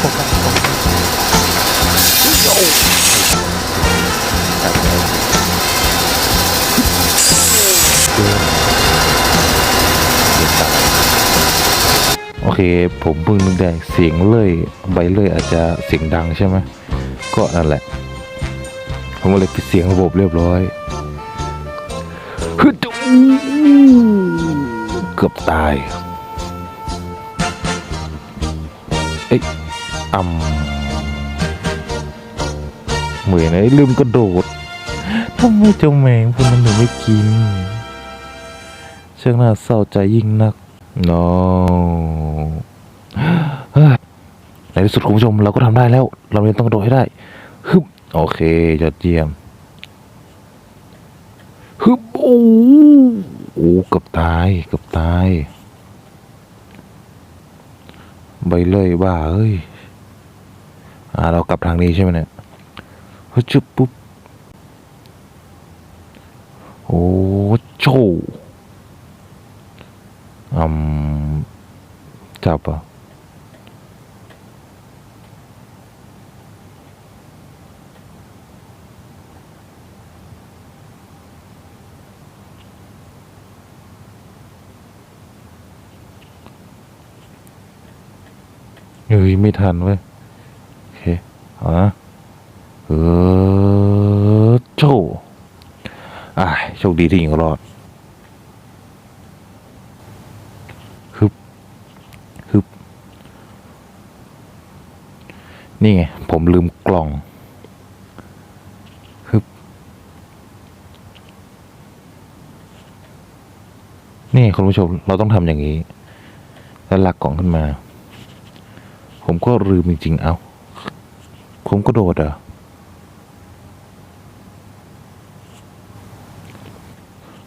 โฟกัโฟโอเค ผมเพิ่งนึกได้เสียงเลยใบเลยอาจจะเสียงดังใช่ไหมก็นั่นแหละ ผมก็เลยปิดเสียงระบบเรียบร้อยเกือบตาย เอ้ย อ่ำเหมือนไอ้ลืมกระโดดทำไมเจ้าแมงพวกนั้นถึงไม่กินเช่างน่าเศร้าใจยิ่งนัก no เฮ้ในที่สุดคุณผู้ชมเราก็ทำได้แล้ว เราเรียนต้องกระโดดให้ได้ฮึบโอเคยอดเยี่ยมฮึบโอ้โอ้กือบตายกือบตาย ใบเลยบ้าเอ้ย อ่าเรากลับทางนี้ใช่ไหมเนี่ยเฮ้ยจุบปุ๊บโอ้โจอืมจับอะเฮ้ยไม่ทันเว้ย เอานะเออโจอ่าโชคดีที่ยิงรอดฮึบฮึบนี่ไง ผมลืมกล่องฮึบนี่คุณผู้ชม เราต้องทำอย่างนี้ แล้วลักกล่องขึ้นมา ผมก็ลืมจริง ๆ เอ้า ผมก็โดดอะ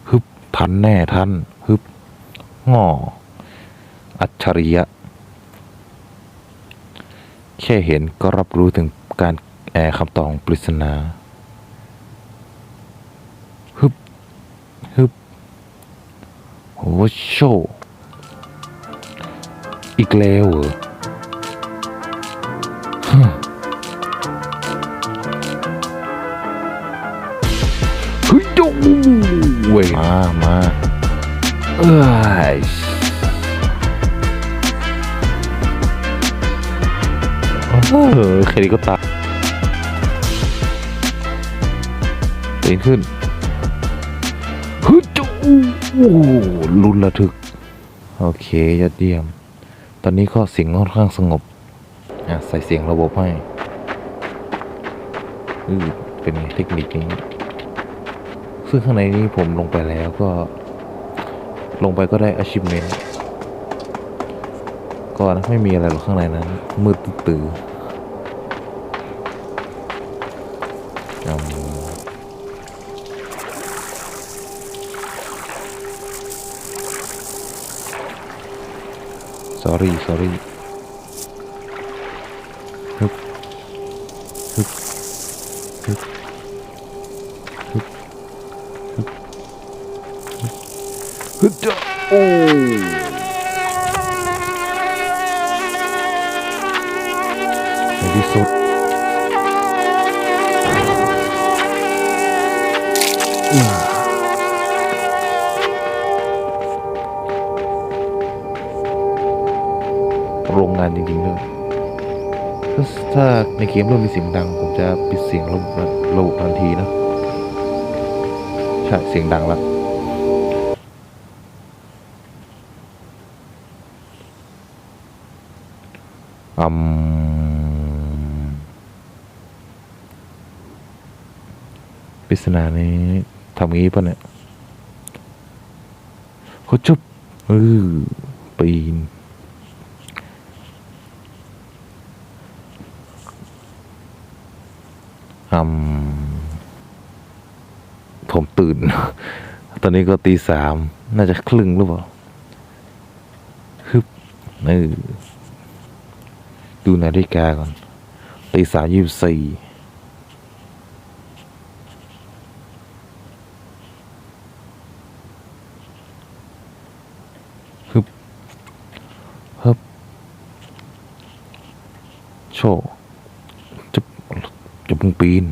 ฮึบทันแน่ทันฮึบงออัจฉริยะ แค่เห็นก็รับรู้ถึงการแอคำตอบของปริศนาฮึบฮึบโอ้โช อีกแล้วเหรอ มามาเอ้ยเออแค่นี้ก็ตายตื่นขึ้นเฮ้ยโอ้รุนระทึก โอเคยอดเยี่ยม ตอนนี้ก็เสียงค่อนข้างสงบอะใส่เสียงระบบให้เป็นเทคนิคนี้ ซึ่งข้างในนี้ผมลงไปแล้วก็ ลงไปก็ได้ achievement ก็นะไม่มีอะไรหรอกข้างในนั้น มืดตื้อๆอืม sorry sorry โอ้ในที่สุดอืมโรงงานจริงๆด้วยถ้าถ้าในเกมเริ่มมีเสียงดัง ผมจะปิดเสียงระบบระบบทันทีนะ ใช่ เสียงดังแล้ว ริศนานี้ทำงี้ป่ะเนี่ยเขาจุบเออปีนอืมผมตื่น ตอนนี้ก็ตีสาม น่าจะครึ่งหรือเปล่าฮึบเออดูนาฬิกาก่อนตีสามยี่สิบสี่ โชคจะจะพุ่งปีน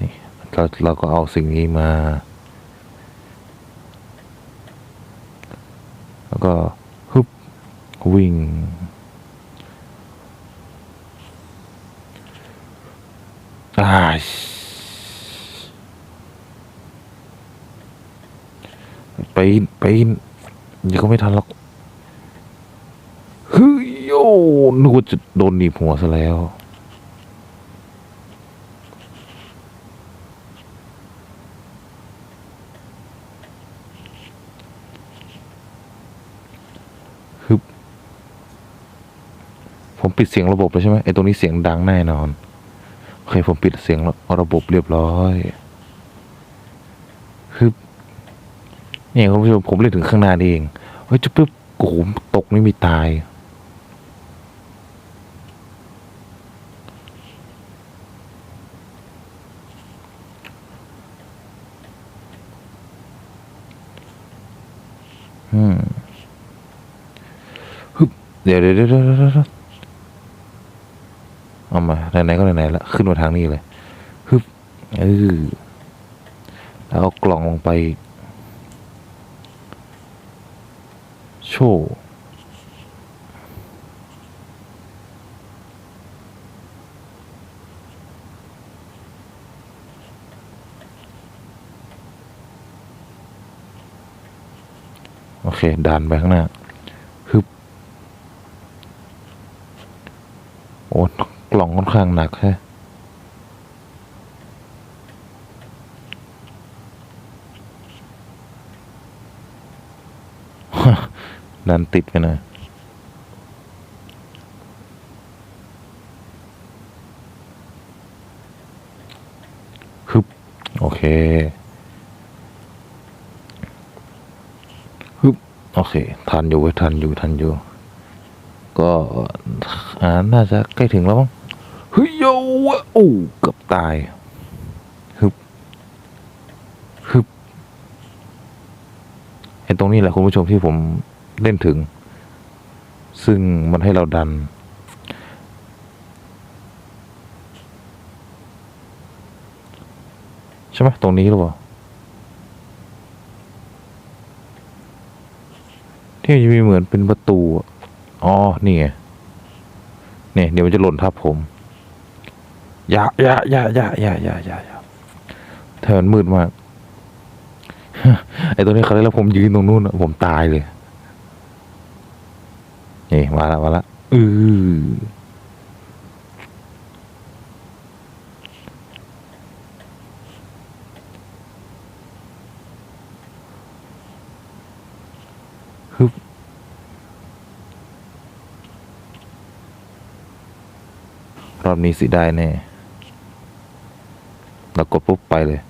นี่เราเราก็เอาสิ่งนี้มา แล้วก็ฮึบวิ่ง อ่าปีนปีนยังก็ไม่ทันหรอก นึกว่าจะโดนหนีบหัวซะแล้ว ฮึบ ผมปิดเสียงระบบแล้วใช่ไหมไอ้ตรงนี้เสียงดังแน่นอน โอเค ผมปิดเสียงระบบเรียบร้อยฮึบเนี่ยคุณผู้ชมผมเล่นถึงข้างหน้านี่เอง เฮ้ยจุ๊บปุ๊บโอ้โหตกไม่มีตาย อืมฮึบ เดี๋ยวเดี๋ยวเดี๋ยวเอามาไหนๆก็ไหนๆแล้วขึ้นมาทางนี้เลยฮึบเออแล้วเอากล่องลงไป โชว์โอเคดันไปข้างหน้าฮึบโอ้กล่ องค่อนข้างหนักแฮะดันติดไปหน่อยฮึบโอเคฮึบโอเค ทันอยู่เว้ทันอยู่ทันอยู่ ก็อ่าน่าจะใกล้ถึงแล้วมั้ง เฮ้โอ้เกือบตายฮึบฮึบไอ้ตรงนี้แหละคุณผู้ชมที่ผมเล่นถึง ซึ่งมันให้เราดัน ใช่ไหมตรงนี้หรือเปล่าที่มันจะมีเหมือนเป็นประตูอ๋อนี่ไงเนี่ยเดี๋ยวมันจะหล่นทับผม อย่าอย่าอย่าอย่าอย่าอย่าอย่าอย่าเธอมันมืดมากไอ้ตัวนี้เขาเลยแล้วผมยืนตรงนู้นอะผมตายเลยนี่มาละมาละอือฮึบรอบนี้สิได้แน่ แล้วกดปุ๊บไปเลย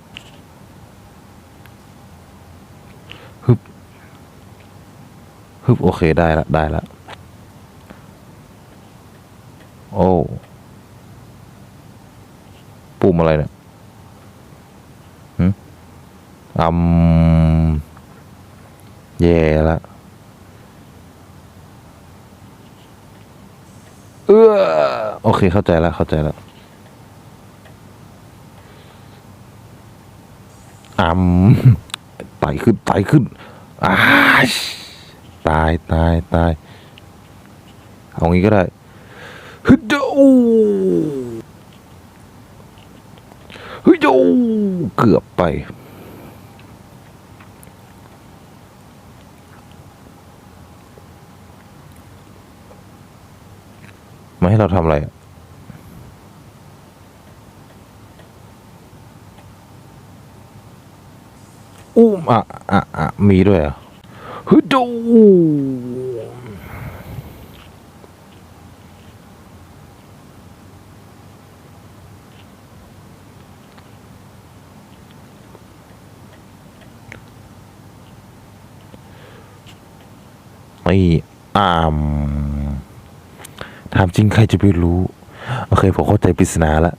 ฮึบฮึบโอเคได้ละได้ละโอ้ปุ่มอะไรเนี่ยหืมอืมแย่ละเออโอเคเข้าใจแล้วเข้าใจแล้ว อืมไต่ขึ้นไต่ขึ้นอ้าชตายตายตายเอางี้ก็ได้ฮึดโดฮึดโดเกือบไปมาให้เราทำอะไรอะ อุ้มอะอะอะมีด้วยอะฮึดโดไอ้อามถามจริงใครจะไปรู้ โอเค ผมเข้าใจปริศนาแล้ว